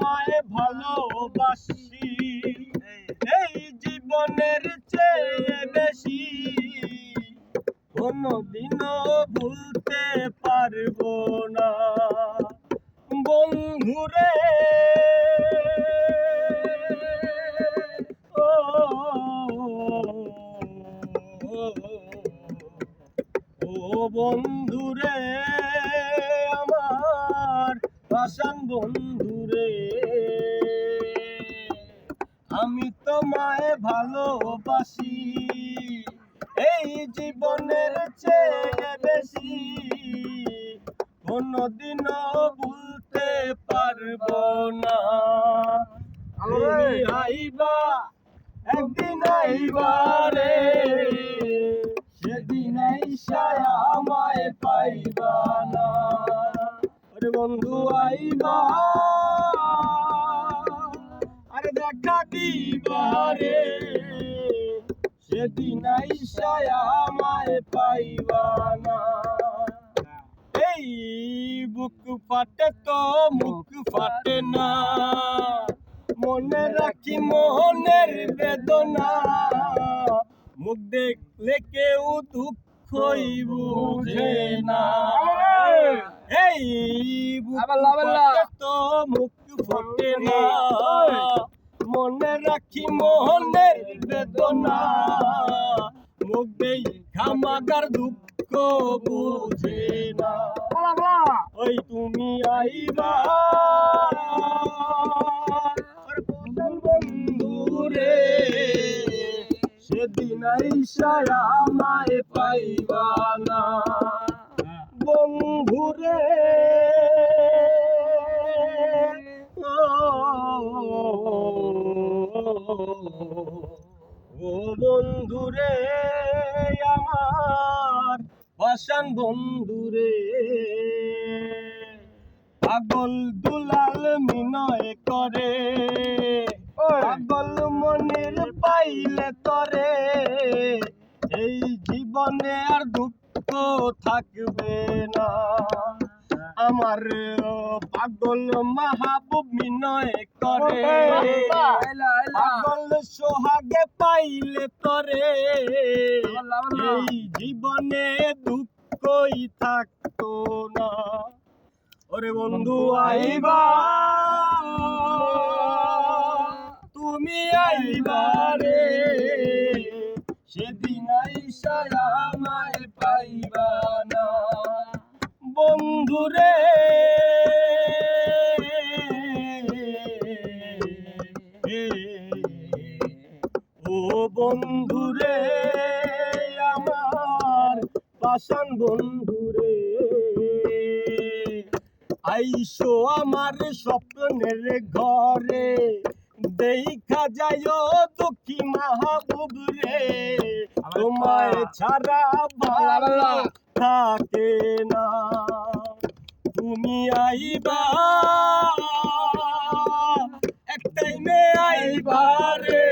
তোমায় ভালোবাসি। এই জীবনের চেয়ে বেশি কোনদিনও ভুলতে পারব না। বন্ধুরে ও, বন্ধুরে আমার পাশান বন্ধুরে। আমি তোমায় ভালোবাসি। এই জীবনের চেয়ে বেশি কোনদিনও ভুলতে পারব না। আইবা একদিন আইবা রে সেদিন আইসায় আমায় পাইবা না। বন্ধু। আইবা। দেখা দিবা রে সেদিন আইসায় আমায় পাইবা না। এই বুক ফাটে তো মুখ ফাটে না। মনে রাখি মোহনের বেদনা। মুখ দেখলে কেউ দুঃখই বুঝে না। এই বুক। তো মুখ ফোটে না। রাখি মোহনের বেদনা? মুখ দেই খামাকার দুঃখ বুঝে না। ওই তুমি আইবা। বন্ধুরে সেদিন আইসায় আমায় পাইবা না। বন্ধুরে ও বন্ধুরে আমার পাশান বন্ধুরে। পাগল দুলাল মিনয় করে পাগল মনের পাইলে তরে। এই জীবনে আর দুঃখ থাকবে না। আমার পাগল মাহবুব মিনয় করে। পাগল সোহাগে পাইলে তরে। এই জীবনে দুঃখই থাকতো না। ওরে বন্ধু আইবা। তুমি আইবা রে। সেদিন আইসায় আমায় পাইবা বন্ধুরে। ও বন্ধুরে আমার পাশান বন্ধুরে। আইসো আমার স্বপ্নের ঘরে দেখা যায় দুঃখী মাহবুব রে। তোমায় ছাড়া ভালো থাকে না। তুমি আইবা। একটাই মে আইবা রে।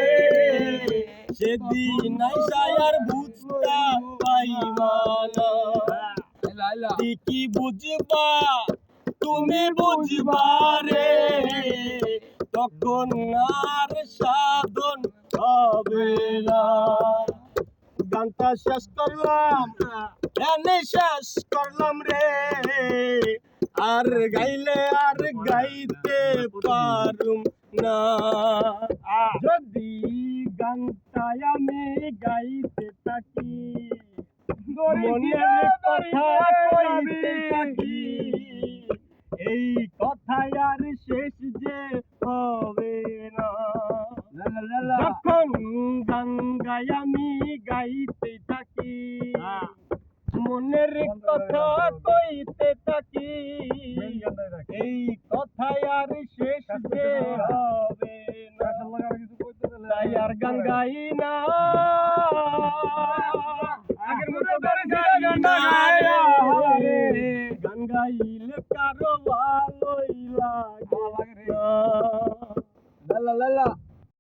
সেদিন আর বুঝতা পাইবা না। কি বুঝবা? তুমি বুঝবা রে। তখন আর সাধন হবে না। গানটা শেষ করলাম এনে শেষ করলাম রে। আর গাইলে আর গাইতে পারুম না। যদি গানটাই আমি গাইতে থাকি, মনের কথা কইতে থাকি, এই কথাই আর শেষ যে হবে না যখন গঙ্গায় আমি গাইতে থাকি মনের কথা কইতে থাকি। এই কথায় আর শেষ যে হবে তাই আর গান না। গান কারও